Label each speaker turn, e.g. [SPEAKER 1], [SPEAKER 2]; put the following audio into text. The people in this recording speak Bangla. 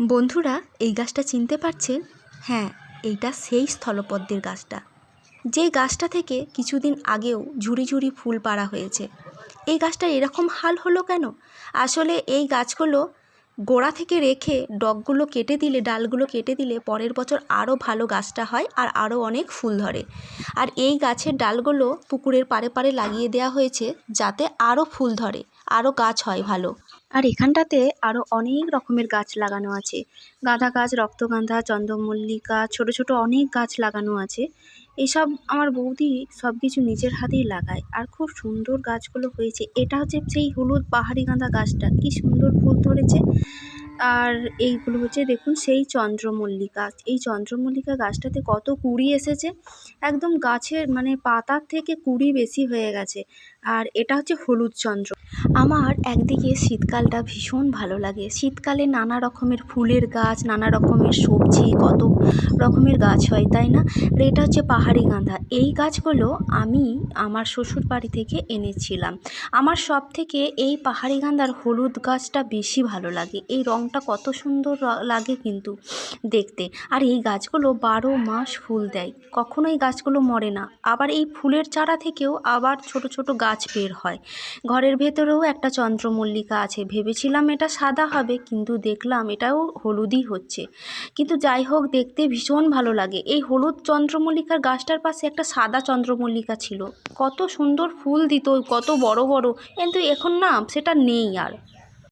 [SPEAKER 1] বন্ধুরা, এই গাছটা চিনতে পারছেন? হ্যাঁ এইটা সেই স্থলপদ্মের গাছটা। যেই গাছটা থেকে কিছুদিন আগেও ঝুড়ি ঝুড়ি ফুল পাড়া হয়েছে। এই গাছটার এরকম হাল হলো কেন? আসলে এই গাছগুলো গোড়া থেকে রেখে ডগগুলো কেটে দিলে, ডালগুলো কেটে দিলে পরের বছর আরও ভালো গাছটা হয় আর আরও অনেক ফুল ধরে। আর এই গাছের ডালগুলো পুকুরের পাড়ে পারে লাগিয়ে দেওয়া হয়েছে যাতে আরও ফুল ধরে, আরও গাছ হয় ভালো। আর এখানটাতে আরও অনেক রকমের গাছ লাগানো আছে। গাঁদা গাছ, রক্তগাঁধা, চন্দ্রমল্লিকা, ছোট ছোট অনেক গাছ লাগানো আছে। এসব আমার বৌদি সব কিছু নিজের হাতেই লাগায়। আর খুব সুন্দর গাছগুলো হয়েছে। এটা হচ্ছে সেই হলুদ পাহাড়ি গাঁদা গাছটা। কি সুন্দর ফুল ধরেছে। আর এইগুলো হচ্ছে দেখুন সেই চন্দ্রমল্লিকা। এই চন্দ্রমল্লিকা গাছটাতে কত কুঁড়ি এসেছে। একদম গাছের মানে পাতার থেকে কুঁড়ি বেশি হয়ে গেছে। আর এটা হচ্ছে হলুদ চন্দ্র। আমার একদিকে শীতকালটা ভীষণ ভালো লাগে। শীতকালে নানা রকমের ফুলের গাছ, নানা রকমের সবজি, কত রকমের গাছ হয়, তাই না? আর এটা হচ্ছে পাহাড়ি গাঁদা। এই গাছগুলো আমি আমার শ্বশুর বাড়ি থেকে এনেছিলাম। আমার সব থেকে এই পাহাড়ি গাঁদার হলুদ গাছটা বেশি ভালো লাগে। এই রঙটা কত সুন্দর লাগে কিন্তু দেখতে। আর এই গাছগুলো বারো মাস ফুল দেয়। কখনো এই গাছগুলো মরে না। আবার এই ফুলের চারা থেকেও আবার ছোট ছোট গাছ বের হয়। ঘরের ভেতরেও একটা চন্দ্রমল্লিকা আছে। ভেবেছিলাম এটা সাদা হবে, কিন্তু দেখলাম এটাও হলুদই হচ্ছে। কিন্তু যাই হোক, দেখতে ভীষণ ভালো লাগে। এই হলুদ চন্দ্রমল্লিকার গাছটার পাশে একটা সাদা চন্দ্রমল্লিকা ছিল। কত সুন্দর ফুল দিত, কত বড় বড়। কিন্তু এখন না, সেটা নেই আর।